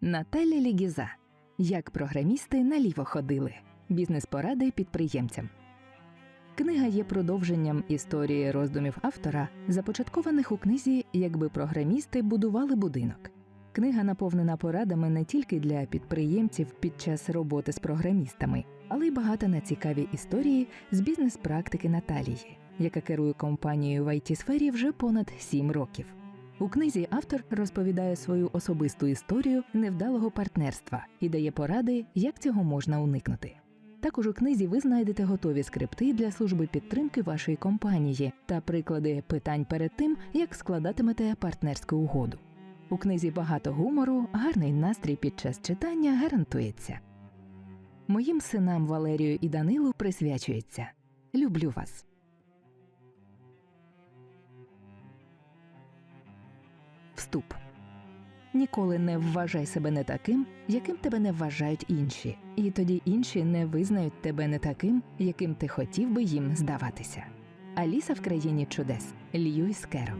Наталя Лігіза. Як програмісти наліво ходили. Бізнес-поради підприємцям. Книга є продовженням історії роздумів автора, започаткованих у книзі Якби програмісти будували будинок. Книга наповнена порадами не тільки для підприємців під час роботи з програмістами, але й багата на цікаві історії з бізнес-практики Наталії, яка керує компанією в it сфері вже понад сім років. У книзі автор розповідає свою особисту історію невдалого партнерства і дає поради, як цього можна уникнути. Також у книзі ви знайдете готові скрипти для служби підтримки вашої компанії та приклади питань перед тим, як складатимете партнерську угоду. У книзі багато гумору, гарний настрій під час читання гарантується. Моїм синам Валерію і Данилу присвячується. Люблю вас. Вступ. Ніколи не вважай себе не таким, яким тебе не вважають інші, і тоді інші не визнають тебе не таким, яким ти хотів би їм здаватися. Аліса в країні чудес Льюіс Керол.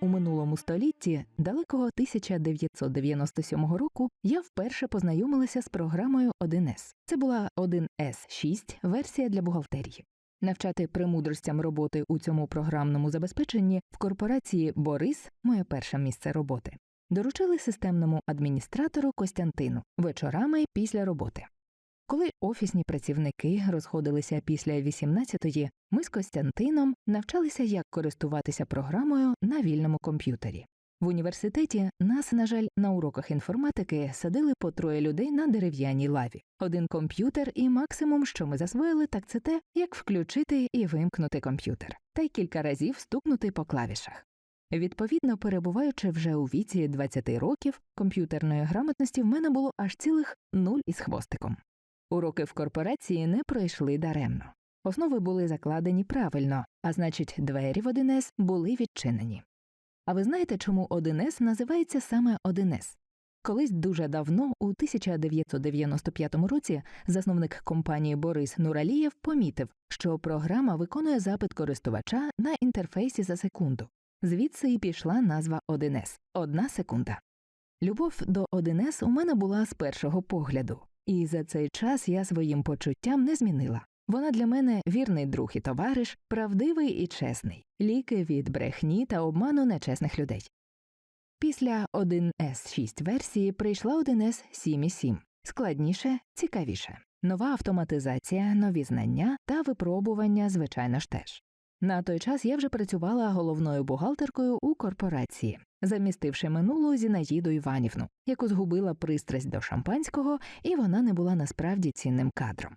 У минулому столітті, далекого 1997 року, я вперше познайомилася з програмою 1С. Це була 1С6 версія для бухгалтерії. Навчати премудростям роботи у цьому програмному забезпеченні в корпорації Борис, моє перше місце роботи, доручили системному адміністратору Костянтину вечорами після роботи. Коли офісні працівники розходилися після 18-ї, ми з Костянтином навчалися, як користуватися програмою на вільному комп'ютері. В університеті нас, на жаль, на уроках інформатики садили по троє людей на дерев'яній лаві. Один комп'ютер, і максимум, що ми засвоїли, так це те, як включити і вимкнути комп'ютер, та й кілька разів стукнути по клавішах. Відповідно, перебуваючи вже у віці 20 років, комп'ютерної грамотності в мене було аж цілих нуль із хвостиком. Уроки в корпорації не пройшли даремно. Основи були закладені правильно, а значить, двері в 1С були відчинені. А ви знаєте, чому 1С називається саме 1С? Колись дуже давно, у 1995 році, засновник компанії Борис Нуралієв помітив, що програма виконує запит користувача на інтерфейсі за секунду. Звідси і пішла назва 1С – одна секунда. Любов до 1С у мене була з першого погляду, і за цей час я своїм почуттям не змінила. Вона для мене вірний друг і товариш, правдивий і чесний, ліки від брехні та обману нечесних людей. Після 1С6 версії прийшла 1С 7.7. складніше, цікавіше. Нова автоматизація, нові знання та випробування, звичайно ж теж. На той час я вже працювала головною бухгалтеркою у корпорації, замістивши минулу Зінаїду Іванівну, яку згубила пристрасть до шампанського, і вона не була насправді цінним кадром.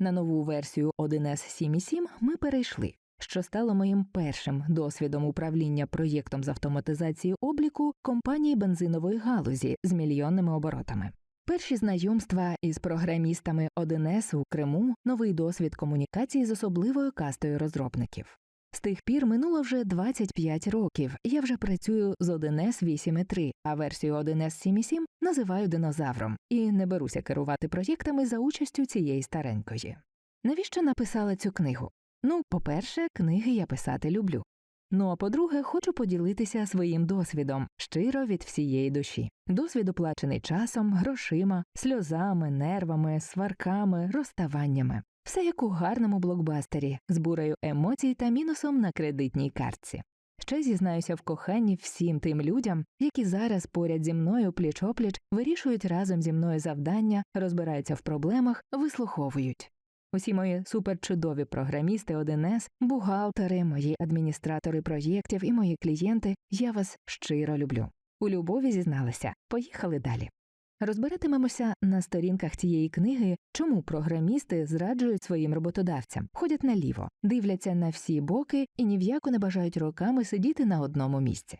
На нову версію 1С 7.7 ми перейшли, що стало моїм першим досвідом управління проєктом з автоматизації обліку компанії бензинової галузі з мільйонними оборотами. Перші знайомства із програмістами 1С у Криму, новий досвід комунікації з особливою кастою розробників. З тих пір минуло вже 25 років, я вже працюю з 1С 8.3, а версію 1С 7.7 називаю динозавром і не беруся керувати проєктами за участю цієї старенької. Навіщо написала цю книгу? Ну, по-перше, книги я писати люблю. Ну а по-друге, хочу поділитися своїм досвідом щиро від всієї душі. Досвід оплачений часом, грошима, сльозами, нервами, сварками, розставаннями. Все як у гарному блокбастері з бурею емоцій та мінусом на кредитній картці. Ще зізнаюся в коханні всім тим людям, які зараз поряд зі мною пліч-опліч вирішують разом зі мною завдання, розбираються в проблемах, вислуховують. Усі мої суперчудові програмісти 1С, бухгалтери, мої адміністратори проєктів і мої клієнти, я вас щиро люблю. У любові зізналася. Поїхали далі. Розбиратимемося на сторінках цієї книги, чому програмісти зраджують своїм роботодавцям, ходять наліво, дивляться на всі боки і ні в яку не бажають роками сидіти на одному місці.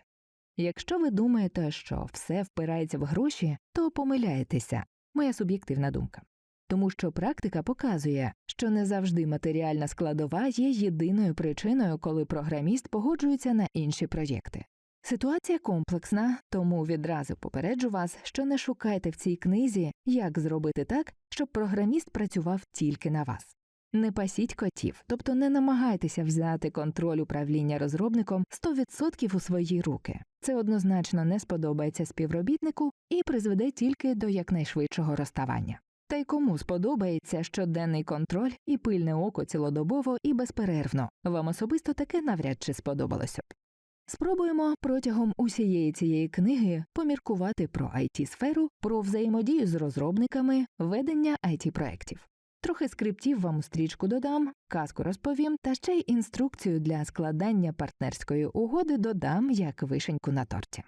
Якщо ви думаєте, що все впирається в гроші, то помиляєтеся, моя суб'єктивна думка. Тому що практика показує, що не завжди матеріальна складова є єдиною причиною, коли програміст погоджується на інші проєкти. Ситуація комплексна, тому відразу попереджу вас, що не шукайте в цій книзі, як зробити так, щоб програміст працював тільки на вас. Не пасіть котів, тобто не намагайтеся взяти контроль управління розробником 100% у свої руки. Це однозначно не сподобається співробітнику і призведе тільки до якнайшвидшого розставання. Та й кому сподобається щоденний контроль і пильне око цілодобово і безперервно. Вам особисто таке навряд чи сподобалося б. Спробуємо протягом усієї цієї книги поміркувати про it сферу про взаємодію з розробниками, ведення it проєктів. Трохи скриптів вам у стрічку додам, казку розповім, та ще й інструкцію для складання партнерської угоди додам як вишеньку на торті.